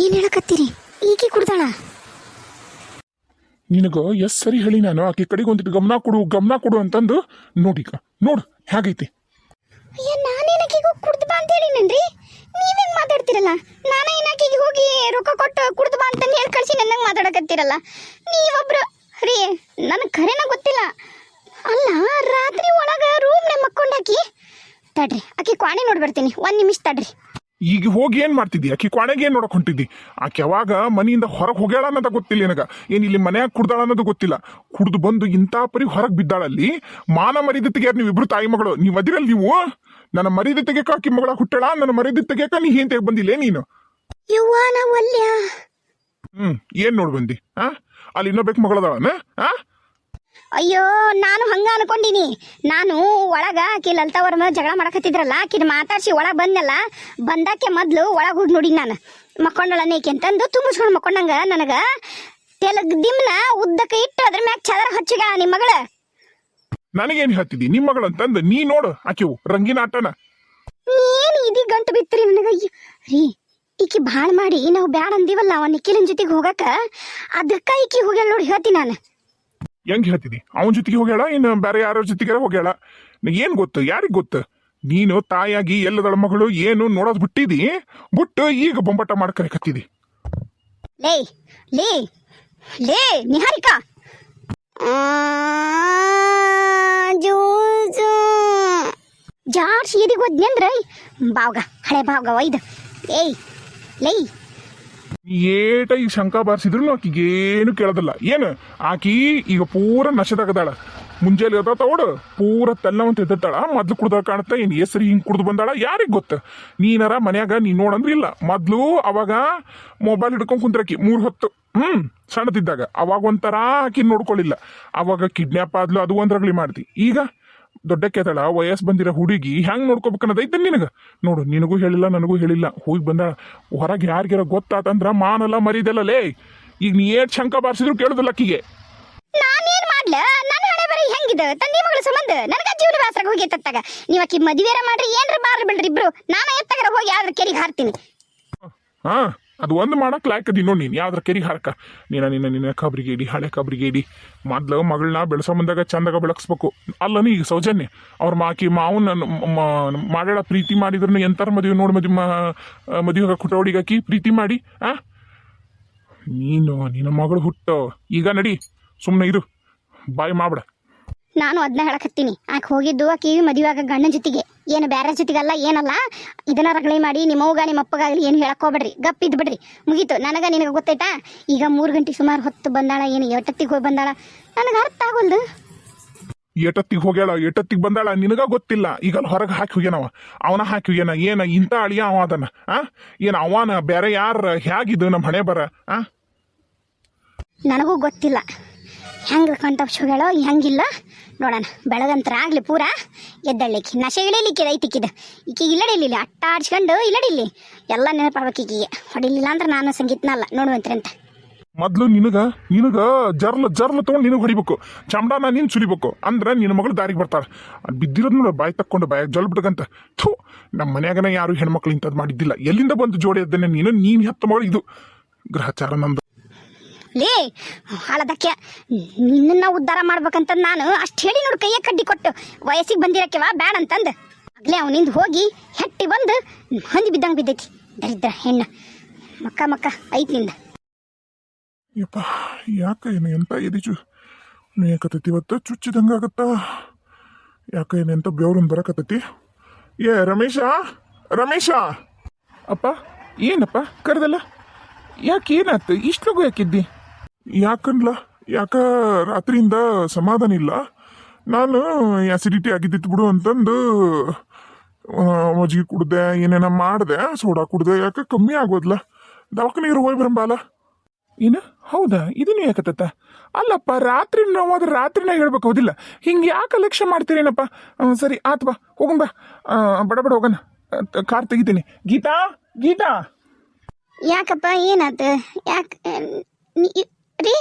ಏನ್ ಹೇಳಕತ್ತೀರಿ? ಈಕೆ ಕುಡ್ದಾಳ. ನಿನಗ ಎಸ್ ಸರಿ ಹೇಳಿ ನಾನು ಆಕೆ ಕಡೆಗೆ ಒಂದಿಟ್ಟು ಗಮನ ಕೊಡು ಗಮನ ಕೊಡು ಅಂತಂದು ನೋಡಿ ನೋಡು ಹೇಗೈತಿ? ಅಯ್ಯ ನಾನೇನಕ್ಕಿಗೂ ಕುಡ್ದು ಬಾ ಅಂತ ಹೇಳಿನನ್ರಿ? ನೀವೇ ಮಾತಾಡ್ತಿರಲ್ಲ? ನಾನೇ ಏನಕ್ಕಿಗೆ ಹೋಗಿ ರೊಕ್ಕ ಕೊಟ್ಟು ಕುಡ್ದು ಬಾ ಅಂತ ಹೇಳಿ ಕಳಿಸಿ ನನ್ನಂಗೆ ಮಾತಾಡಕತ್ತೀರಲ್ಲ? ನೀವೊಬ್ರು ರೀ ನನಗೆ ಖರೇನ ಗೊತ್ತಿಲ್ಲ. ಅಲ್ಲ ರಾತ್ರಿ ಒಳಗ ರೂಮ್ನ ಮಕ್ಕೊಂಡಾಕಿ ತಡ್ರಿ ಆಕಿ ಕ್ವಾಣಿ ನೋಡ್ಬರ್ತೀನಿ. ಒಂದ್ ನಿಮಿಷ ತಡ್ರಿ. ಈಗ ಹೋಗಿ ಏನು ಮಾಡ್ತಿದ್ದಿ? ಆಕಿ ಕ್ವಾಣೆಗೆ ಏನು ನೋಡಕ್ ಹೊಂಟಿದ್ದಿ? ಆಕೆ ಯಾವಾಗ ಮನೆಯಿಂದ ಹೊರಗೆ ಹೋಗ್ಯಾಳ ಅನ್ನೋದ ಗೊತ್ತಿಲ್ಲ ನನಗ. ಏನು ಇಲ್ಲಿ ಮನ್ಯಾಗ ಕುಡ್ದಾಳ ಅನ್ನೋದು ಗೊತ್ತಿಲ್ಲ. ಕುಡ್ದು ಬಂದು ಇಂಥ ಪರಿ ಹೊರಗೆ ಬಿದ್ದಾಳಲ್ಲಿ ಮಾನ ಮರ್ಯಾದೆ ನೀವು ನೀವಿಬ್ರು ತಾಯಿ ಮಗಳು. ನೀವು ಅದಿರಲ್ಲಿ ನೀವು? ನನ್ನ ಮರಿದ ತೆಗೆಕ ಆಕಿ ಮಗಳ ಹುಟ್ಟಳ ನನ್ನ ಮರಿದ ತೆಗೆಕ ನೀ ಏನ್ ತೆಗೆ ಬಂದಿಲ್ಲ ನೀನು? ಹ್ಮ್ ಏನ್ ನೋಡ್ ಬಂದಿ? ಆ? ಅಲ್ಲಿ ಇನ್ನೊಬ್ಬ ಮಗಳದವನ ಆ? ಅಯ್ಯೋ ನಾನು ಹಂಗ ಅನ್ಕೊಂಡಿನಿ. ನಾನು ಒಳಗ ಆಕಿ ಲಲಿತಾ ಅವ್ರ ಮೇಲೆ ಜಗಳ ಮಾಡಕತ್ತಿದ್ರಲ್ಲ ಆಕಿನ ಮಾತಾಡ್ಸಿ ಒಳಗೆ ಬಂದಲ್ಲ ಬಂದಾಕೆ ಮೊದ್ಲು ಒಳಗೆ ಹೋಗಿ ನೋಡಿ ನಾನು. ಮಕ್ಕೊಂಡಳನೇಕೆ ಅಂತಂದು ತುಂಬಿಸ್ಕೊಂಡು ಮಕ್ಕೊಂಡಂಗ ನನಗ ತೆಲಗ್ ದಿಮ್ನ ಉದ್ದಕ್ಕ ಇಟ್ಟು ಅದ್ರ ಮ್ಯಾಗ ಚದರ ಹಚ್ಚಿಗ ನಿಮ್ಮ ಮಗಳ. ನನಗೇನ್ ಹೇಳ್ತಿದ್ದಿ ನಿಮ್ ಮಗಳಂತಂದು ನೀ ನೋಡು ಆಕಿವು ರಂಗಿನ ಆಟನ ಏನು ಇದಿ ಗಂಟು ಬಿತ್ತರಿ ನನಗ. ರೀ ಈಕಿ ಭಾಳ ಮಾಡಿ ನಾವು ಬ್ಯಾಡ ಅಂದಿವಲ್ಲ ಅವ ನಿಖಿಲನ್ ಜೊತೆಗೆ ಹೋಗಕ. ಅದಕ್ಕ ಈಕಿ ಹೋಗ್ಯಾಳ ನೋಡಿ ಹೇಳ್ತೀನಿ ನಾನು. ಹೆಂಗ್ ಹೇಳ್ತಿದ್ದಿ ಅವನ ಜೊತೆಗೆ ಹೋಗ್ಯಾಳ? ಇನ್ನು ಬೇರೆ ಯಾರ ಜೊತೆಗೆ ಹೋಗ್ಯಾಳ? ಏನು ಗೊತ್ತು? ಯಾರಿಗೆ ಗೊತ್ತು? ನೀನು ತಾಯಾಗಿ ಎಲ್ಲದಳ ಮಗಳು ಏನು ನೋಡೋದು ಬಿಟ್ಟಿದಿ? ಬಿಟ್ಟು ಈಗ ಬೊಂಬಾಟ ಮಾಡ್ಕರಕತ್ತಿದಿ. ಲೇ ಲೇ ಲೇ, ನಿಹಾರಿಕಾ. ಜಾರ್ಜ್ ಎದಿಗೆ ಹೋದ್ನಿ ಅಂದ್ರೆ? ಬಾವ್ಗ, ಹಳೆ ಬಾವ್ಗ, ಒಯ್ದು. ಏಯ್, ಲೇ. ಏಟ ಈ ಶಂಕ ಬಾರಿಸಿದ್ರು ಆಕಿಗೇನು ಕೇಳೋದಿಲ್ಲ. ಏನು? ಆಕಿ ಈಗ ಪೂರ ನಶದಾಗದಾಳ. ಮುಂಜಾನೆ ಅದ ತೌಡು ಪೂರ ತೆಲ್ಲವಂತ ಎದ್ದಾಳ ಮೊದ್ಲು ಕುಡ್ದ ಕಾಣತ್ತ ಏನು ಹೆಸರು ಹಿಂಗೆ ಕುಡ್ದು ಬಂದಾಳ, ಯಾರಿಗೆ ಗೊತ್ತು? ನೀನಾರ ಮನ್ಯಾಗ ನೀ ನೋಡಂದ್ರ ಇಲ್ಲ. ಮೊದ್ಲು ಅವಾಗ ಮೊಬೈಲ್ ಹಿಡ್ಕೊಂಡು ಕುಂದ್ರಕಿ ಮೂರು ಹೊತ್ತು. ಹ್ಮ್, ಸಣ್ಣದಿದ್ದಾಗ. ಅವಾಗ ಒಂಥರ ಆಕಿ ನೋಡ್ಕೊಳ್ಳಿಲ್ಲ ಅವಾಗ ಕಿಡ್ನಾಪ್ ಆದ್ಲು ಅದು ಒಂದ್ರಗ್ಲಿ ಮಾಡ್ತಿ. ಈಗ ದೊಡ್ಡಕ್ಕೆತಳ ವಯಸ್ಸು ಬಂದಿರೋ ಹುಡುಗಿ ಹೆಂಗ್ ನೋಡ್ಕೋಬೇಕನ್ನೋದೈತೆ ನಿನಗೆ? ನೋಡು ನಿನಗೂ ಹೇಳಿಲ್ಲ ನನಗೂ ಹೇಳಿಲ್ಲ. ಹೋಗಿ ಬಂದ ಹೊರಗೆ ಯಾರಿಗಾರ ಗೊತ್ತಾತಂದ್ರ ಮಾನಲ್ಲ ಮರಿದಲ್ಲ ಲೇ. ಈಗ ನೀ ಏಟ್ ಶಂಕ ಬಾರಿಸಿದ್ರು ಕೇಳುದಿಲ್ಲ ಅಕ್ಕಿಗೆ. ನಾನೇನ್ ಮಾಡ್ಲ? ನನ್ನ ಹಣೆ ಬರೀ ಹೆಂಗಿದ? ತಂದೆ ಮಗಳ ಸಂಬಂಧ? ನನಗ ಜೀವನ ಬ್ಯಾಸರಾಗ ಹೋಗಿ ನೀವ್ ಆಕಿ ಮದುವೆರ ಮಾಡ್ರಿ ಏನ್ರ ಬಾರ್ರಿ ಬಿಡ್ರಿ ಇಬ್ರು. ನಾನು ಎತ್ತಗರ ಹೋಗಿ ಯಾವ್ದ್ರ ಕೆರಿಗೆ ಹಾರ್ತೀನಿ. ಹಾ. ಅದು ಒಂದು ಮಾಡಕ್ಕೆ ಲಾಯ್ಕದಿ ನೋಡಿ ನೀನು. ಯಾವ್ದ್ರ ಕೆರಿ ಹಾರಕ? ನೀನ ನಿನ್ನ ನಿನ್ನ ಕಬ್ರಿಗೆ ಇಡಿ, ಹಳೆ ಕಬ್ರಿಗೆ ಇಡಿ. ಮೊದ್ಲು ಮಗಳನ್ನ ಬೆಳೆಸೋ ಬಂದಾಗ ಚಂದಾಗ ಬೆಳಗ್ಸ್ಬೇಕು ಅಲ್ಲ ನೀ ಸೌಜನ್ಯ. ಅವ್ರ ಮಾಕಿ ಮಾವನ ಮಾಡಾಳ ಪ್ರೀತಿ ಮಾಡಿದ್ರು ಎಂತಾರ ಮದುವೆ ನೋಡಿ ಮದುವೆ ಮದುವೆ ಕುಟೋಡಿಗಾಕಿ ಪ್ರೀತಿ ಮಾಡಿ, ಆ? ನೀನು, ನಿನ್ನ ಮಗಳು ಹುಟ್ಟೋ. ಈಗ ನಡಿ ಸುಮ್ಮನೆ ಇರು. ಬಾಯ್ ಮಾಡ್ಬೇಡ. ನಾನು ಅದನ್ನ ಹೇಳಕತ್ತೀನಿ. ಆಕೆ ಹೋಗಿದ್ದು ಆಕಿ ಮದುವೆ ಆಗ ಗಂಡನ ಜೊತೆಗೆ. ಏನು ಬೇರೆ ಜೊತೆಗಲ್ಲ ಏನಲ್ಲ. ಇದನ್ನ ರಗಳೆ ಮಾಡಿ ನಿಮ್ಮವ್ಗ ನಿಮ್ಮ ಅಪ್ಪಗಾಗಲಿ ಏನು ಹೇಳಕ್ ಹೋಗ್ಬೇಡ್ರಿ. ಗಪ್ ಬಿಡ್ರಿ. ಮುಗೀತು. ನನಗೆ ನಿನಗೆ ಗೊತ್ತಾಯ್ತಾ ಈಗ ಮೂರು ಗಂಟೆ ಸುಮಾರು ಹೊತ್ತು ಬಂದಾಳ ಏನು ಎಷ್ಟೊತ್ತಿಗೆ ಹೋಗಿ ಬಂದಾಳ? ನನಗೆ ಅರ್ಥ ಆಗೋಲ್ದು. ಎಟತ್ತಿಗೆ ಹೋಗ್ಯಾಳ ಎಟತ್ತಿಗೆ ಬಂದಾಳ ನಿನಗ ಗೊತ್ತಿಲ್ಲ. ಈಗ ಹೊರಗೆ ಹಾಕಿ ಹೋಗ್ಯಾನವ. ಅವನ ಹಾಕಿ ಹೋಗ್ಯಾನ. ಏನ ಇಂಥ ಅಳಿಯ ಅವ ಅದನ್ನ? ಆ? ಏನು ಅವನ ಬೇರೆ ಯಾರ ಹೇಗಿದ್ದು ನಮ್ಮ ಹಣೆ ಬರ ಆ? ನನಗೂ ಗೊತ್ತಿಲ್ಲ. ಹೆಂಗೆ ಕಂಟಪ್ಸ್ ಹೋಗ್ಯಾಳೋ ಹೆಂಗಿಲ್ಲ. ನೋಡೋಣ. ಬೆಳಗಂತರ ಆಗಲಿ ಪೂರ ಎದ್ದಳ್ಳಿಕ್ಕಿ. ನಶೆ ಇಳಿಲಿಕ್ಕಿದ ಐತಿಕ್ಕಿದ. ಈಕಿಗೆ ಇಲ್ಲಡಿಲಿಲ್ಲ ಅಟ್ಟ ಆಡ್ಸ್ಕೊಂಡು ಇಲ್ಲಡಿಲಿ ಎಲ್ಲ ನೆನಪಾಡ್ಬೇಕು ಈಕಿಗೆ. ಹೊಡಿಲಿಲ್ಲ ಅಂದ್ರೆ ನಾನು ಸಂಗೀತನಲ್ಲ ನೋಡುವಂತ್ರಿ ಅಂತ. ಮೊದ್ಲು ನಿನಗ ನಿನಗ ಜರ್ಲ ಜರ್ಲ ತಗೊಂಡು ನಿನಗೆ ಹೊಡಿಬೇಕು. ಚಮಡಾನ ನೀನು ಸುಲಿಬೇಕು ಅಂದ್ರೆ ನಿನ್ನ ಮಗಳು ದಾರಿಗೆ ಬರ್ತಾಳೆ. ಬಿದ್ದಿರೋದ್ ಬಿದ್ದಿರೋದು ನೋಡು, ಬಾಯಿ ತಕ್ಕೊಂಡು ಬಾಯಾಗ ಜಲ್ ಥೂ ನಮ್ಮ ಮನ್ಯಾಗನ ಯಾರು ಹೆಣ್ಮಕ್ಳು ಇಂಥದ್ದು ಮಾಡಿದ್ದಿಲ್ಲ. ಎಲ್ಲಿಂದ ಬಂದು ಜೋಡಿ ಎದ್ದೇನೆ ನೀನು? ನೀನು ಹೆತ್ತ ಮಗಳು ಇದು. ಗ್ರಹಚಾರ ನಂದು. ಲೇ, ಹಾಳದಕ್ಕೆ. ನಿನ್ನನ್ನ ಉದ್ಧಾರ ಮಾಡ್ಬೇಕಂತ ನಾನು ಅಷ್ಟು ಹೇಳಿ ನೋಡು, ಕೈಯ ಕಡ್ಡಿ ಕೊಟ್ಟು. ವಯಸ್ಸಿಗೆ ಬಂದಿರಕ್ಕೆವಾ ಬ್ಯಾಡ ಅಂತಂದು. ಆಗ್ಲೇ ಅವನಿಂದ ಹೋಗಿ ಹೆಟ್ಟಿ ಬಂದು ಹಂದಿ ಬಿದ್ದಂಗೆ ಬಿದ್ದೈತಿ. ದರಿದ್ರ ಹೆಣ್ಣ. ಮಕ್ಕ ಮಕ್ಕ, ಐತಿ ನಿಂದ. ಯಪ್ಪ, ಯಾಕ ಏನು ಎಂತ ಎದಿಚು ನೇಕತೈತಿ ಇವತ್ತು? ಚುಚ್ಚಿದಂಗ ಆಗತ್ತ? ಯಾಕ ಏನು ಎಂತ ಬೆವ್ರನ್ ಬರಕತ್ತೈತಿ? ಏ, ರಮೇಶ? ರಮೇಶ? ಅಪ್ಪ, ಏನಪ್ಪ? ಕರೆದಲ್ಲ? ಯಾಕೆ ಏನಾಯ್ತು? ಇಷ್ಟು ಲಗು ಯಾಕಿದ್ದಿ? ಯಾಕನ್ಲ ಯಾಕ ರಾತ್ರಿಯಿಂದ ಸಮಾಧಾನ ಇಲ್ಲ? ನಾನು ಆ್ಯಸಿಡಿಟಿ ಆಗಿದ್ದಿತ್ತು ಬಿಡು ಅಂತಂದು ಮಜ್ಜಿಗೆ ಕುಡ್ದೆ ಏನೇನ ಮಾಡಿದೆ ಸೋಡಾ ಕುಡ್ದೆ ಯಾಕೆ ಕಮ್ಮಿ ಆಗೋದ್ಲ? ದವಾಖಾನಿಗೆ ಹೋಗಿ ಬರಂಬಾಲ. ಏನು? ಹೌದಾ? ಇದನ್ನು ಯಾಕತ್ತ ಅಲ್ಲಪ್ಪ ರಾತ್ರಿ ನೋವಾದ್ರೆ ರಾತ್ರಿನ ಹೇಳ್ಬೇಕು ಹೌದಿಲ್ಲ? ಹಿಂಗೆ ಯಾಕೆ ಲಕ್ಷ್ಯ ಮಾಡ್ತೀರೇನಪ್ಪ ಸರಿ ಆತ್ ಬಾ ಹೋಗಂ ಬಾ. ಆ, ಬಡ ಬಡ ಹೋಗೋಣ. ಕಾರ್ ತೆಗಿತೀನಿ. ಗೀತಾ? ಗೀತಾ? ಯಾಕಪ್ಪ ಏನಾತ? ಯಾಕೆ ರೀ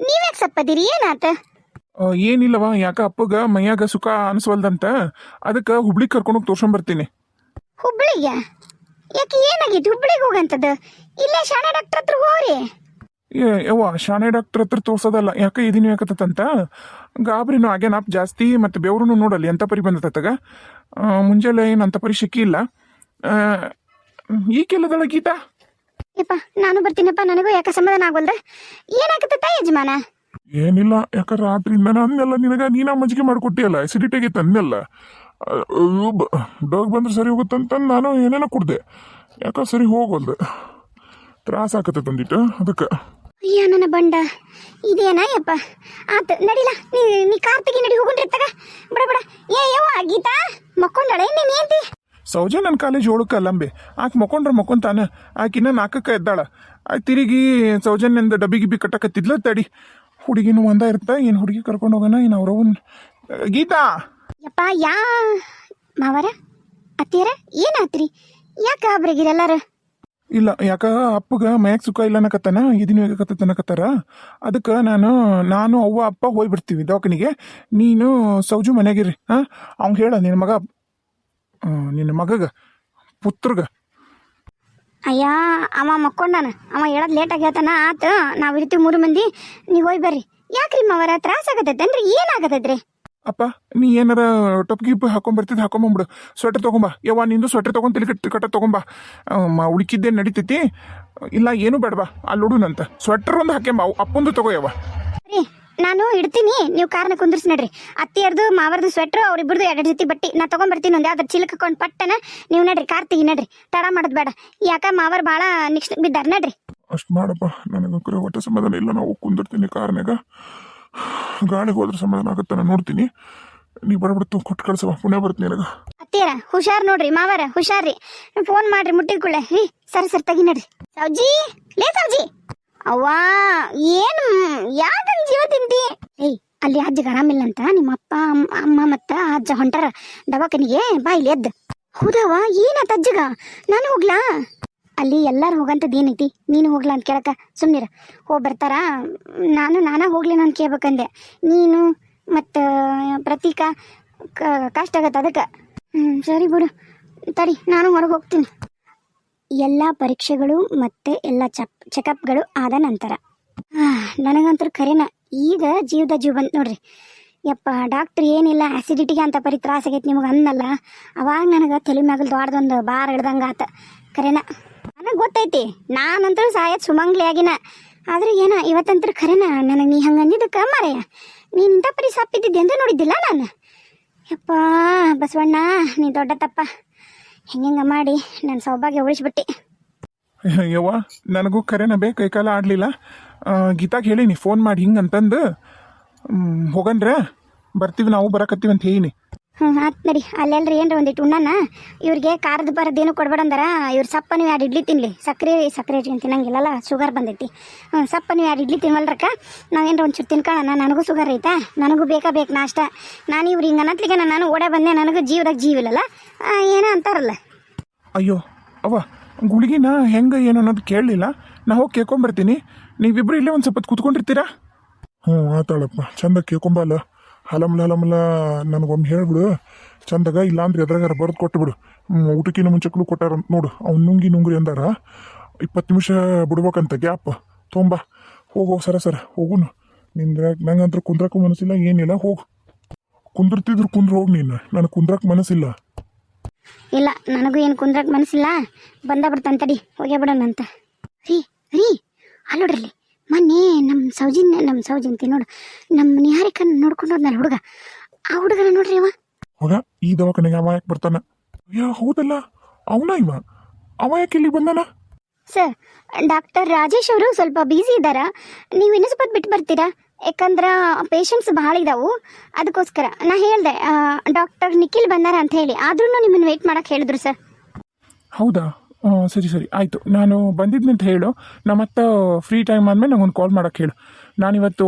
ನೀವ್ಯಾಕೆ ಸಪ್ಪದಿರಿ? ಏನಾತ? ಏನಿಲ್ಲವ ಯಾಕ ಅಪ್ಪಗ ಮೈಯಾಗ ಸುಖ ಅನಿಸ್ವಲ್ದಂತ ಅದಕ್ಕೆ ಹುಬ್ಳಿ ಕರ್ಕೊಂಡೋಗಿ ತೋರ್ಸ್ಕೊಂಬರ್ತೀನಿ ಹುಬ್ಬಳ್ಳಿಗೆ ಯಾಕೆ ಏನಾಗಿತ್ತು ಹುಬ್ಳಿಗೆ ಹೋಗಂತದ? ಇಲ್ಲೇ ಶಾಣೆ ಡಾಕ್ಟರ್ ಹತ್ರ ಹೋಗ್ರಿ. ಏ ಯವ್ವ ಶಾಣೆ ಡಾಕ್ಟರ್ ಹತ್ರ ತೋರ್ಸೋದಲ್ಲ ಯಾಕೆ ಇದೀನಿ ಯಾಕತ್ತಂತ? ಗಾಬರಿನೂ ಆಗ್ಯಾನಪ್ ಜಾಸ್ತಿ ಮತ್ತು ಬೆವ್ರೂ ನೋಡಲ್ಲಿ ಎಂಥ ಪರಿ ಬಂದತ್ತಗ ಮುಂಜಾನೆ ಏನು ಪರಿ ಸಿಕ್ಕಿಲ್ಲ ಈಗೆಲ್ಲದಳ ಗೀತಾ? ಯಪ್ಪ ನಾನು ಬರ್ತೀನಪ್ಪ ನನಗೂ ಯಾಕೆ ಸಮಾಧಾನ ಆಗೋಲ್ದ? ಏನಾಗತ್ತ ಯಜಮಾನ? ಏನಿಲ್ಲ ಯಾಕಂದ್ರೆ ರಾತ್ರಿಯಿಂದ ಅಂದೆಲ್ಲ ನಿನಗ ನೀನ ಮಜ್ಜಿಗೆ ಮಾಡ್ಕೊಟ್ಟಿಯಲ್ಲ ಅಸಿಡಿಟಿ ಆಗಿತ್ತು ಅಂದೆಲ್ಲ ಡೋಗ್ ಬಂದ್ರೆ ಸರಿ ಹೋಗುತ್ತಂತಂದು ನಾನು ಏನೇನೋ ಕುಡ್ದೆ. ಯಾಕ ಸರಿ ಹೋಗೋಲ್ದು. ತ್ರಾಸ ಆಕತ್ತೆ ತಂದಿಟ್ಟು ಅದಕ್ಕೆ. ಅಯ್ಯ ನನ್ನ ಬಂಡ. ಇದೇನಾ ಯಪ್ಪ? ಆತ ನಡಿಲ ನೀ ನೀ ಕಾರ್ತಿಗೆ ನಡಿ ಹೋಗುಣ್ರಿ ತಗ ಬಡ ಬಡ. ಏ ಯವ್ವ ಗೀತಾ ಮಕ್ಕೊಂಡಳೆ? ನೀನು ಏಂತಿ ಸೌಜ ನನ್ನ ಕಾಲೇಜ್ ಏಳಕ್ಕೆ ಅಲ್ಲಂಬೆ ಆಕೆ ಮಕ್ಕೊಂಡ್ರೆ ಮಕ್ಕೊಂತಾನ ಆಕಿನ್ನ ನಾಲ್ಕಕ್ಕೆ ಎದ್ದಾಳ ಆ ತಿರುಗಿ ಸೌಜನ್ಯಂದ ಡಬ್ಬಿ ಗಿಬ್ಬಿ ಕಟ್ಟಕತ್ತಿದ್ಲ ತಡಿ. ಹುಡುಗಿನೂ ಒಂದ ಇರ್ತ ಏನು ಹುಡುಗಿ ಕರ್ಕೊಂಡು ಹೋಗೋಣ ಏನು ಅವ್ರವನ್ ಗೀತಾ! ಯಪ್ಪ ಯಾ ಮಾವರ? ಅತ್ತಿಯರ? ಏನಾತ್ರಿ ಯಾಕ ಇಲ್ಲ ಯಾಕ ಅಪ್ಪಗ ಮಯಕ್ ಸುಖ ಇಲ್ಲ ಅನ್ನಕತ್ತಾನ? ಇದನ್ನು ಹೋಗಕತ್ತ ಅನ್ನಕತ್ತಾರ ಅದಕ್ಕೆ ನಾನು ನಾನು ಅವ್ವ ಅಪ್ಪ ಹೋಗ್ಬಿಡ್ತೀವಿ ದವಾಖಾನಿಗೆ. ನೀನು ಸೌಜು ಮನೆಗಿರಿ ಹಾಂ? ಅವ್ನು ಹೇಳ ನಿನ್ನ ಮಗ ನಿನ್ನ ಮಗಗ ಪುತ್ರಗ. ಅಯ್ಯ ಅವ ಮಕ್ಕೊಂಡಾನ. ಅವ ಹೇಳದ್ ಲೇಟ್ ಆಗಿ ಹೇಳ್ತಾನ ಆತ ನಾವ್ ಇರ್ತೀವಿ ಮೂರು ಮಂದಿ ನೀವ್ ಹೋಗಿ ಬರ್ರಿ. ಯಾಕ್ರಿ ಮಾವರ ತ್ರಾಸ ಆಗತೈತೇನ್ರಿ? ಏನಾಗತ್ತದ್ರಿ? ಅಪ್ಪ ನೀ ಏನಾರ ಟೊಪ್ ಗಿಪ್ ಹಾಕೊಂಡ್ ಬರ್ತಿದ್ ಹಾಕೊಂಬಂಬಿಡು ಸ್ವೆಟರ್ ತಗೊಂಬಾ. ಯವ್ವ ನಿಂದು ಸ್ವೆಟರ್ ತಗೊಂಡ್ ತಲೆ ಕಟ್ಟ ಕಟ್ಟ ತಗೊಂಬಾ. ಹುಡುಕಿದ್ದೇ ನಡೀತೈತಿ ಉಳಿಕಿದ್ದೆ ನಡಿತೈತಿ. ಇಲ್ಲ ಏನು ಬೇಡವಾ. ಅಲ್ಲಿ ಹುಡುನಂತ ಸ್ವೆಟರ್ ಒಂದು ಹಾಕ್ಯಂಬ ಅಪ್ಪಂದು ತಗೋ ಯವ್ವ. ರೀ ನಾನು ಇಡ್ತೀನಿ. ನೀವು ಕಾರ್ನ ಕುಂದಿರ್ಸಿ ನಡ್ರಿ. ಅತ್ತಿಯರ್ದು ಮಾವರ್ದು ಸ್ವೆಟ್ರು ಅವ್ರಿಬ್ರದ್ದು ಎರಡು ಜೊತೆ ಬಟ್ಟಿ. ನಾ ತಗೊಂಡ್ಬರ್ತೀನಿ ಒಂದು ಯಾವ್ದಾರು ಚೀಲಕ್ಕೆ ಹಾಕೊಂಡು ಪಟ್ಟನ ನೀವು ನಡ್ರಿ ಕಾರ್ ತೆಗಿ ನಡ್ರಿ. ತಡ ಮಾಡೋದು ಬೇಡ. ಯಾಕ ಮಾವರ್ ಭಾಳ ನೆಕ್ಸ್ಟ್ ಬಿದ್ದಾರ ನಡ್ರಿ. ಅಷ್ಟು ಮಾಡಪ್ಪ. ನನಗೆ ಒಟ್ಟು ಸಮಾಧಾನ ಇಲ್ಲ. ನಾವು ಕುಂದಿರ್ತೀನಿ ಕಾರ್ನಾಗ ಗಾಳಿಗೆ ಹೋದ್ರೆ ಸಮಾಧಾನ ಆಗುತ್ತೆ ನಾನು ನೋಡ್ತೀನಿ. ನೀ ಬಡಬಿಡ್ತು ಕೊಟ್ಟು ಕಳ್ಸವ ಪುಣ್ಯ ಬರ್ತೀನಿ ನನಗೆ. ಅತ್ತೀರ ಹುಷಾರ್ ನೋಡ್ರಿ ಮಾವರ ಹುಷಾರ್ರಿ. ಫೋನ್ ಮಾಡ್ರಿ ಮುಟ್ಟಿ ರೀ ಸರಿ ಸರಿ ತೆಗಿ ನಡ್ರಿ. ಸೌಜಿ ಲೇ ಸೌಜಿ ಅವ್ವಾ, ಏನು ಯಾಕಂಗ್ ಜೀವ ತಿಂತಿ ಏಯ್, ಅಲ್ಲಿ ಅಜ್ಜಗೆ ಆರಾಮಿಲ್ಲ ಅಂತ ನಿಮ್ಮ ಅಪ್ಪ, ಅಮ್ಮ- ಮತ್ತ ಅಜ್ಜ ಹೊಂಟಾರ ದವಾಖಾನಿಗೆ ಬಾ ಇಲ್ಲಿ ಎದ್ದು. ಹೌದವ ಏನಾತ ಅಜ್ಜಗ? ನಾನು ಹೋಗ್ಲಾ? ಅಲ್ಲಿ ಎಲ್ಲಾರು ಹೋಗಂತದ್ ಏನೈತಿ? ನೀನು ಹೋಗ್ಲಾ ಅಂತ ಕೇಳಕ? ಸುಮ್ನಿರ. ಹೋಗಿ ಬರ್ತಾರ? ನಾನು, ನಾನಾ ಹೋಗ್ಲಿ ನಾನು ಕೇಳ್ಬೇಕಂದೆ. ನೀನು ಮತ್ತು ಪ್ರತೀಕ ಕಷ್ಟ ಆಗತ್ತೆ ಅದಕ್ಕೆ. ಹ್ಞೂ ಸರಿ ಬಿಡು. ತಡಿ, ನಾನು ಹೊರಗೆ ಹೋಗ್ತೀನಿ. ಎಲ್ಲ ಪರೀಕ್ಷೆಗಳು ಮತ್ತು ಎಲ್ಲ ಚಪ್ ಚೆಕಪ್ಗಳು ಆದ ನಂತರ. ನನಗಂತೂ ಕರೆನ, ಈಗ ಜೀವದ ಜೀವ ಬಂತು ನೋಡ್ರಿ. ಯಪ್ಪ ಡಾಕ್ಟ್ರ್ ಏನಿಲ್ಲ ಆ್ಯಸಿಡಿಟಿಗೆ ಅಂತ ಪರಿ ತ್ರಾಸ ಆಗೈತೆ ನಿಮಗೆ ಅನ್ನಲ್ಲ. ಅವಾಗ ನನಗೆ ತಲೆ ಮ್ಯಾಗಲ್ ದೊಡ್ಡದೊಂದು ಬಾರ್ ಹಿಡ್ದಂಗೆ ಆತ. ಖರೇನ ನನಗೆ ಗೊತ್ತೈತಿ ನಾನಂತೂ ಸಾಯತ್ ಸುಮಂಗ್ಲಿ ಆಗಿನ. ಆದ್ರೆ ಏನ ಇವತ್ತಂತೂ ಖರೇನ ನನಗೆ ನೀ ಹಂಗೆ ಅಂದಿದ್ದಕ್ಕೆ ಮಾರಯ್ಯ ನೀನು ಇಂಥ ಪರಿ ಸಪ್ಪಿದ್ದಿದ್ದೆ ಅಂತ ನೋಡಿದ್ದಿಲ್ಲ ನಾನು. ಯಪ್ಪ, ಬಸವಣ್ಣ, ನೀ ದೊಡ್ಡ ತಪ್ಪ ಹೆಂಗ ಮಾಡಿ ನನ್ನ ಸೌಭಾಗ್ಯ ಉಳಿಸ್ಬಿಟ್ಟಿ. ಯವ್ವ ನನಗೂ ಕರೆನ ಬೇ ಕೈಕಾಲ ಆಡಲಿಲ್ಲ. ಗೀತಾಗೆ ಹೇಳೀನಿ ಫೋನ್ ಮಾಡಿ ಹಿಂಗೆ ಅಂತಂದು. ಹೋಗನ್ರ? ಬರ್ತೀವಿ ನಾವು, ಬರಕತ್ತೀವಿ ಅಂತ ಹೇಳಿನಿ. ಹ್ಞೂ ಆತ್ ನಡಿ. ಅಲ್ಲೆಲ್ರಿ ಏನ್ರ ಒಂದಿಟ್ಟು ಉಣ್ಣನ? ಇವ್ರಿಗೆ ಖಾರದ ಬರದೇನು ಕೊಡ್ಬೇಡ ಅಂದಾರ. ಇವ್ರು ಸಪ್ಪ ನೀವು ಇಡ್ಲಿ ತಿನ್ಲಿ. ಸಕ್ಕರೆ ಸಕ್ಕರೆ ಏನು ತಿನ್ನಂಗಿಲ್ಲಲ್ಲ ಶುಗರ್ ಬಂದೈತಿ. ಹ್ಞೂ ಸಪ್ಪ ನೀವು ಎರಡು ಇಡ್ಲಿ ತಿನ್ವಲ್ರಕ್ಕ? ನಾವೇನ್ರ ಒಂಚೂರು ತಿನ್ಕೊಳ್ಳೋಣ ನನಗೂ ಶುಗರ್ ಐತಾ? ನನಗೂ ಬೇಕಾ ಬೇಕು ನಾಷ್ಟ? ನಾನು ಇವ್ರು ಹಿಂಗೆ ಅನ್ನತ್ಲಿಗೆ ನಾನು ಓಡೇ ಬಂದೆ, ನನಗೂ ಜೀವದಾಗ ಜೀವಿಲ್ಲಲ್ಲ ಏನೋ ಅಂತಾರಲ್ಲ. ಅಯ್ಯೋ, ಅವ್ವ, ಗುಳಿಗಿನ ಹೆಂಗೆ ಏನು ಅನ್ನೋದು ಕೇಳಲಿಲ್ಲ. ನಾ ಹೋಗಿ ಕೇಳ್ಕೊಂಬರ್ತೀನಿ. ನೀವಿಬ್ರು ಇಲ್ಲೇ ಒಂದು ಸ್ವಲ್ಪ ಕೂತ್ಕೊಂಡಿರ್ತೀರಾ? ಹ್ಞೂ ಆತಾಳಪ್ಪ. ಚಂದ ಕೇಳ್ಕೊಂಬಲ್ಲ ಹಲಮಲ ಹಲಮಲ, ನನಗೊಮ್ಮೆ ಹೇಳ್ಬಿಡು. ಚಂದಾಗ ಇಲ್ಲಾಂದ್ರೆ ಎದ್ರಾಗಾರ ಬರೆದು ಕೊಟ್ಟುಬಿಡು ಊಟಕ್ಕಿನ ಮುಂಚೆಕ್ಲು ಕೊಟ್ಟಾರ ನೋಡು. ಅವ್ನು ನುಂಗಿ ನುಂಗ್ರಿ ಅಂದಾರ. ಇಪ್ಪತ್ತು ನಿಮಿಷ ಬಿಡ್ಬೇಕಂತ ಗ್ಯಾಪ್. ತೊಂಬ. ಹೋಗೋ ಸರ ಸರ. ಹೋಗುನು. ನಿಂದ್ರ ನಂಗಂತ್ರ ಕುಂದ್ರಕ್ಕೂ ಮನಸ್ಸಿಲ್ಲ, ಏನಿಲ್ಲ. ಹೋಗು. ಕುಂದ್ರತಿದ್ರು ಕುಂದ್ರ ಹೋಗಿ ನೀನು. ನನಗೆ ಕುಂದ್ರಕ್ಕೆ ಮನಸ್ಸಿಲ್ಲ. ಇಲ್ಲ, ನನಗೂ ಏನು ಕುಂದ್ರಕ್ ಮನಸ್ಸಿಲ್ಲ. ಬಂದ ಬಿಡ್ತಾನೆ ತಡಿ ಹೋಗೇ ಬಿಡೋಣಂತ. ರೀ ರೀ. ಅಲ್ಲೋಡ್ರಲ್ಲಿ ಮೊನ್ನೆ ನಮ್ಮ ಸೌಜಿನ್ ನಮ್ಮ ಸೌಜಂತಿ ನೋಡು ನಮ್ಮ ನಿಹಾರಿಕನ್ ನೋಡ್ಕೊಂಡು ಹೋದ್ನಲ್ಲ ಹುಡುಗ. ಆ ಹುಡುಗನ ನೋಡ್ರಿ ಅವ. ಮಗ ಈ ದವಾಖಾನೆಗೆ ಅವ ಯಾಕೆ ಬರ್ತಾನ? ಯಾ ಹೌದಲ್ಲ ಅವನ ಇವ. ಅವ ಯಾಕೆ ಇಲ್ಲಿ ಬಂದನ? ಸರ್ ಡಾಕ್ಟರ್ ರಾಜೇಶ್ ಅವರು ಸ್ವಲ್ಪ ಬ್ಯುಸಿ ಇದ್ದಾರ. ನೀವು ಇನ್ನೂ ಸ್ವಲ್ಪ ಬಿಟ್ಟು ಬರ್ತೀರಾ? ಯಾಕಂದ್ರೆ ಪೇಷಂಟ್ಸ್ ಭಾಳ ಇದಾವು. ಅದಕ್ಕೋಸ್ಕರ ನಾ ಹೇಳ್ದೆ ಡಾಕ್ಟರ್ ನಿಖಿಲ್ ಬಂದಾರ ಅಂತ ಹೇಳಿ. ಆದ್ರೂ ನಿಮ್ಮನ್ನು ವೇಟ್ ಮಾಡಕ್ಕೆ ಹೇಳಿದ್ರು ಸರ್. ಹೌದಾ? ಸರಿ ಸರಿ. ಆಯಿತು. ನಾನು ಬಂದಿದ್ನಿ ಅಂತ ಹೇಳು. ನಮ್ಮ ಮತ್ತೆ ಫ್ರೀ ಟೈಮ್ ಆದಮೇಲೆ ನಂಗೊಂದು ಕಾಲ್ ಮಾಡೋಕ್ಕೆ ಹೇಳು. ನಾನಿವತ್ತು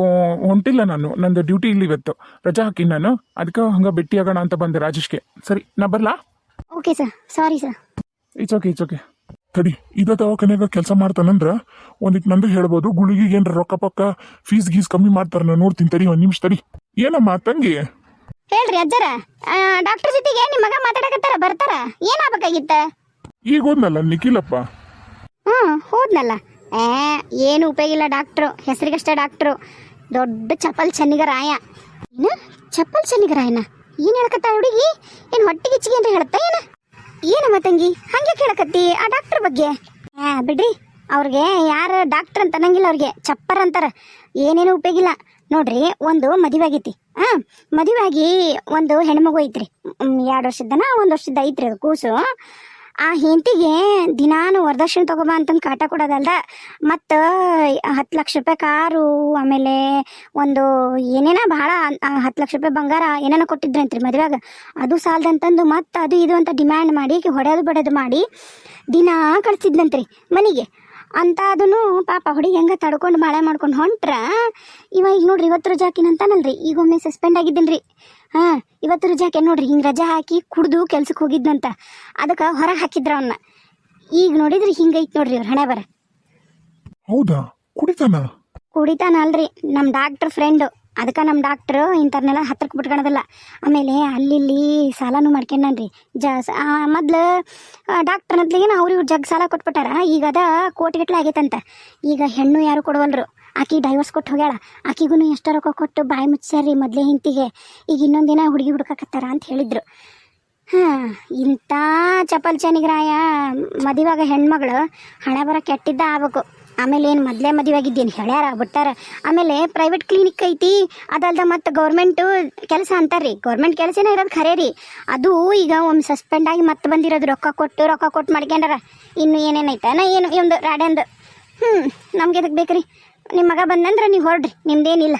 ಹೊಂಟಿಲ್ಲ ನಾನು. ನಂದು ಡ್ಯೂಟಿ ಇಲ್ಲಿ ಇವತ್ತು. ರಜಾ ಹಾಕಿ ನಾನು. ಅದಕ್ಕೆ ಹಂಗೆ ಭೇಟಿಯಾಗೋಣ ಅಂತ ಬಂದೆ ರಾಜೇಶ್ಗೆ. ಸರಿ ನಾ ಬರಲಾ? Okay sir sorry sir it's okay it's okay ತಡಿ ಇದ ದವಾಖಾನೆಗ ಕೆಲಸ ಮಾಡ್ತಾನಂದ್ರ ಒಂದಿಟ್ಟು ನಂದು ಹೇಳ್ಬೋದು ಗುಳಿಗೆ ಏನರ ರೊಕ್ಕ ಪಕ್ಕ ಫೀಸ್ ಗೀಸ್ ಕಮ್ಮಿ ಮಾಡ್ತಾರ ನಾನು ನೋಡ್ತೀನಿ. ತರಿ ಒಂದು ನಿಮಿಷ ತರಿ ಏನಮ್ಮ ತಂಗಿ? ಹೇಳ್ರಿ ಅಜ್ಜರ. ಡಾಕ್ಟರ್ ಜೊತೆಗೆ ನಿಮ್ಮ ಮಗ ಮಾತಾಡಕತ್ತಾರ? ಬರ್ತಾರ? ಏನಾಗಬೇಕಾಗಿತ್ತ ಈಗ ಹೋದ್ನಲ್ಲ, ನಿಖಿಲಪ್ಪ? ಹ್ಮ್, ಹೋದ್ನಲ್ಲ. ಏ, ಏನು ಉಪಯೋಗಿಲ್ಲ ಡಾಕ್ಟ್ರು. ಹೆಸರಿಗಷ್ಟೇ ಡಾಕ್ಟ್ರು. ದೊಡ್ಡ ಚಪ್ಪಲ್ ಚನ್ನಿಗರಾಯ. ಏನು? ಚಪ್ಪಲ್ ಚನ್ನಿಗರಾಯನ? ಏನು ಹೇಳಕತ್ತ ಹುಡುಗಿ? ಏನು ಹೊಟ್ಟಿಗೆ ಇಚ್ಚಿಗೆ ಅಂತ ಹೇಳತ್ತ ಏನು? ಏನಮ್ಮ ತಂಗಿ? ಹಂಗೆ ಕೇಳಕತ್ತಿ ಆ ಡಾಕ್ಟ್ರ್ ಬಗ್ಗೆ? ಆ ಬಿಡ್ರಿ. ಅವ್ರಿಗೆ ಯಾರು ಡಾಕ್ಟ್ರ್ ಅಂತ ಅನ್ನಂಗಿಲ್ಲ ಅವ್ರಿಗೆ. ಚಪ್ಪರ್ ಅಂತಾರ. ಏನೇನು ಉಪಯೋಗಿಲ್ಲ ನೋಡ್ರಿ, ಒಂದು ಮದುವೆ ಆಗೈತಿ. ಹಾ ಮದುವೆ ಆಗಿ ಒಂದು ಹೆಣ್ಮಗು ಐತ್ರಿ. ಎರಡು ವರ್ಷದನ ಒಂದು ವರ್ಷದ ಐತ್ರಿ ಅದು ಕೂಸು. ಆ ಹೆಂಡತಿಗೆ ದಿನಾನು ವರದಕ್ಷಿಣೆ ತಗೋಬಾ ಅಂತಂದು ಕಾಟ ಕೊಡೋದಲ್ದ, ಮತ್ತು ಹತ್ತು ಲಕ್ಷ ರೂಪಾಯಿ ಕಾರು, ಆಮೇಲೆ ಒಂದು ಏನೇನ ಭಾಳ ಹತ್ತು ಲಕ್ಷ ರೂಪಾಯಿ ಬಂಗಾರ ಏನೇನೋ ಕೊಟ್ಟಿದ್ರಂತ್ರಿ ಮದುವೆಗ ಅದು ಸಾಲದಂತಂದು ಮತ್ತು ಅದು ಇದು ಅಂತ ಡಿಮ್ಯಾಂಡ್ ಮಾಡಿ ಹೊಡೆದು ಬಡೋದು ಮಾಡಿ ದಿನ ಕಳಿಸಿದ್ನಂತ್ರಿ ಮನೆಗೆ. ಅಂತ ಅದನ್ನು ಪಾಪ ಹುಡುಗಿ ಹೆಂಗ ತಡ್ಕೊಂಡು ಮಾಳೆ ಮಾಡ್ಕೊಂಡು ಹೊಂಟ್ರ, ಇವ ಈಗ ನೋಡ್ರಿ ಇವತ್ತರ ಜಾಕಿನ ಅಂತಾನಲ್ರಿ ಈಗ ಒಮ್ಮೆ ಸಸ್ಪೆಂಡ್ ಆಗಿದ್ದೀನ್ರಿ. ಹಾ ಇವತ್ತು ರಜಾ ಹಾಕಿ ನೋಡ್ರಿ ಹಿಂಗೆ ರಜಾ ಹಾಕಿ ಕುಡ್ದು ಕೆಲ್ಸಕ್ಕೆ ಹೋಗಿದ್ನಂತ. ಅದಕ್ಕೆ ಹೊರ ಹಾಕಿದ್ರ ಅವನ್ನ ಈಗ ನೋಡಿದ್ರಿ ಹಿಂಗೈತ್ ನೋಡ್ರಿ ಅವ್ರ ಹಣೆ ಬರ. ಹೌದಾ? ಕುಡಿತಾನ? ಕುಡಿತಾನ ಅಲ್ರಿ ನಮ್ಮ ಡಾಕ್ಟ್ರ್ ಫ್ರೆಂಡು ಅದಕ್ಕೆ ನಮ್ಮ ಡಾಕ್ಟ್ರು ಇಂಥವ್ರನ್ನೆಲ್ಲ ಹತ್ರಕ್ಕೆ ಬಿಟ್ಕೊಳೋದಿಲ್ಲ. ಆಮೇಲೆ ಅಲ್ಲಿ ಇಲ್ಲಿ ಸಾಲನೂ ಮಾಡ್ಕೊಂಡನ್ರಿ. ಜ ಮೊದ್ಲು ಡಾಕ್ಟ್ರ್ ನದ್ಲಿಗೆ ಅವ್ರು ಇವ್ರು ಜಗ್ ಸಾಲ ಕೊಟ್ಬಿಟ್ಟಾರ. ಈಗ ಅದ ಕೋಟಿಗಟ್ಟಲೆ ಆಗೈತಂತ. ಈಗ ಹೆಣ್ಣು ಯಾರು ಕೊಡವಲ್ರು? ಆಕಿ ಡೈವರ್ಸ್ ಕೊಟ್ಟು ಹೋಗ್ಯಾಳ. ಆಕಿಗೂ ಎಷ್ಟು ರೊಕ್ಕ ಕೊಟ್ಟು ಬಾಯಿ ಮುಚ್ಚಾರಿ ಮೊದಲೇ ಹಿಂತಿಗೆ ಈಗ ಇನ್ನೊಂದಿನ ಹುಡುಗಿ ಹುಡ್ಕಾಕತ್ತಾರ ಅಂತ ಹೇಳಿದ್ರು. ಹಾಂ, ಇಂಥ ಚಪಲ್ ಚನಿಗ್ರಾಯ, ಮದುವಾಗ ಹೆಣ್ಮಗಳು ಹಣ ಬರ ಕೆಟ್ಟಿದ್ದ ಆಗ್ಬೇಕು. ಆಮೇಲೆ ಏನು ಮೊದಲೇ ಮದುವೆ ಆಗಿದ್ದೇನು ಹೇಳ್ಯಾರ, ಬಿಟ್ಟಾರ. ಆಮೇಲೆ ಪ್ರೈವೇಟ್ ಕ್ಲಿನಿಕ್ ಐತಿ, ಅದಲ್ದ ಮತ್ತು ಗೌರ್ಮೆಂಟು ಕೆಲಸ ಅಂತಾರ್ರಿ. ಗೌರ್ಮೆಂಟ್ ಕೆಲಸನೇ ಇರೋದು ಖರೆ ರೀ ಅದು ಈಗ ಒಮ್ಮೆ ಸಸ್ಪೆಂಡ್ ಆಗಿ ಮತ್ತೆ ಬಂದಿರೋದು. ರೊಕ್ಕ ಕೊಟ್ಟು ರೊಕ್ಕ ಕೊಟ್ಟು ಮಾಡ್ಕೊಂಡಾರ ಇನ್ನು ಏನೇನೈತೆ? ನಾ ಏನು, ಒಂದು ರಾಡ್ಯಾಂದು ಹ್ಞೂ ನಮ್ಗೆ ಎದಕ್ಕೆ ಬೇಕ್ರಿ? ನಿಮ್ಮ ಮಗ ಬಂದಂದ್ರೆ ನೀವು ಹೊರಡ್ರಿ ನಿಮ್ದೇನಿಲ್ಲ.